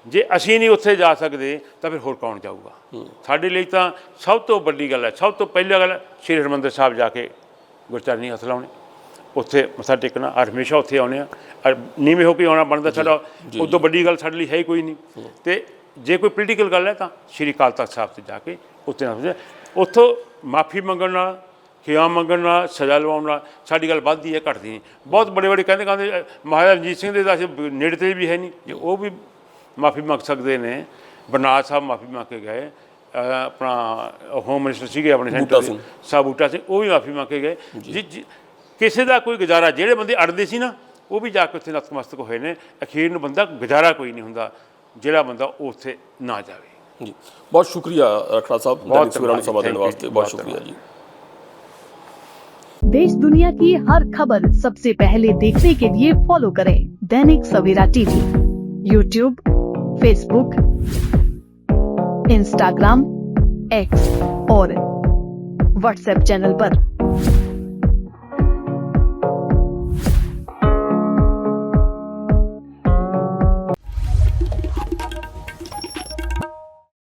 ਜੇ ਅਸੀਂ ਨਹੀਂ ਉੱਥੇ ਜਾ ਸਕਦੇ ਤਾਂ ਫਿਰ ਹੋਰ ਕੌਣ ਜਾਊਗਾ? ਸਾਡੇ ਲਈ ਤਾਂ ਸਭ ਤੋਂ ਵੱਡੀ ਗੱਲ ਹੈ ਸਭ ਤੋਂ ਪਹਿਲੀ ਗੱਲ ਸ਼੍ਰੀ ਹਰਿਮੰਦਰ ਸਾਹਿਬ ਜਾ ਕੇ ਗੁਰਚਰਨੀ ਹੱਥ ਲਾਉਣੇ। ਉੱਥੇ ਮੱਥਾ ਟੇਕਣਾ ਔਰ ਹਮੇਸ਼ਾ ਉੱਥੇ ਆਉਣੇ ਆ ਔਰ ਨੀਵੇਂ ਹੋ ਕੇ ਆਉਣਾ ਬਣਦਾ ਸਾਡਾ ਉਦੋਂ ਵੱਡੀ ਗੱਲ ਸਾਡੇ ਲਈ ਹੈ ਹੀ ਕੋਈ ਨਹੀਂ। ਤੇ ਜੇ ਕੋਈ ਪੋਲੀਟੀਕਲ ਗੱਲ ਹੈ ਤਾਂ ਸ਼੍ਰੀ ਅਕਾਲ ਤਖਤ ਸਾਹਿਬ ਤੇ ਜਾ ਕੇ ਉੱਥੇ ਨਾ ਉੱਥੋਂ ਮਾਫੀ ਮੰਗਣ ਨਾਲ ਖਿਆ ਮੰਗਣ ਨਾਲ ਸਜ਼ਾ ਲਵਾਉਣ ਨਾਲ ਸਾਡੀ ਗੱਲ ਵੱਧਦੀ ਹੈ ਘਟਦੀ ਨਹੀਂ। ਬਹੁਤ ਬੜੇ ਬੜੇ ਕਹਿੰਦੇ ਕਹਿੰਦੇ ਮਹਾਰਾਜਾ ਰਣਜੀਤ ਸਿੰਘ ਦੇ ਤਾਂ ਨੇੜੇ ਤੇ ਵੀ ਹੈ ਨਹੀਂ। ਜੇ ਉਹ ਵੀ ਮਾਫੀ ਮੰਗ ਸਕਦੇ ਨੇ ਬਰਨਾਲ ਸਾਹਿਬ ਮਾਫੀ ਮੰਗ ਕੇ ਗਏ ਆਪਣਾ ਹੋਮ ਮਿਨਿਸਟਰ ਸੀਗੇ ਆਪਣੇ ਸੈਂਟਰ ਦੇ
ਸਿੰਘ।
ਉਹ ਵੀ ਮਾਫੀ ਮੰਗ ਕੇ ਗਏ। ਜੀ ਜੀ- ਕਿਸੇ ਦਾ ਕੋਈ ਗੁਜ਼ਾਰਾ ਜਿਹੜੇ ਬੰਦੇ ਅੜਦੇ ਸੀ ਨਾ ਉਹ ਵੀ ਜਾ ਕੇ ਉੱਥੇ ਨਤਮਸਤਕ ਹੋਏ ਨੇ ਅਖੀਰ ਨੂੰ ਬੰਦਾ ਗੁਜ਼ਾਰਾ ਕੋਈ ਨਹੀਂ ਹੁੰਦਾ ਜਿਹੜਾ ਬੰਦਾ ਉੱਥੇ ਨਾ ਜਾਵੇ
ਜੀ ਬਹੁਤ ਸ਼ੁਕਰੀਆ ਰਖੜਾ ਸਾਹਿਬ ਦੈਨਿਕ ਸਵੇਰਾ ਨੂੰ
ਧੰਨਵਾਦ,
ਸਮਾਂ ਦੇਣ
thank you,
ਵਾਸਤੇ ਬਹੁਤ
ਬਹੁਤ
ਸ਼ੁਕਰੀਆ ਜੀ
देश दुनिया की हर खबर सबसे पहले देखने के लिए फॉलो करें Dainik Savera TV YouTube Facebook Instagram X और व्हाट्सएप चैनल पर।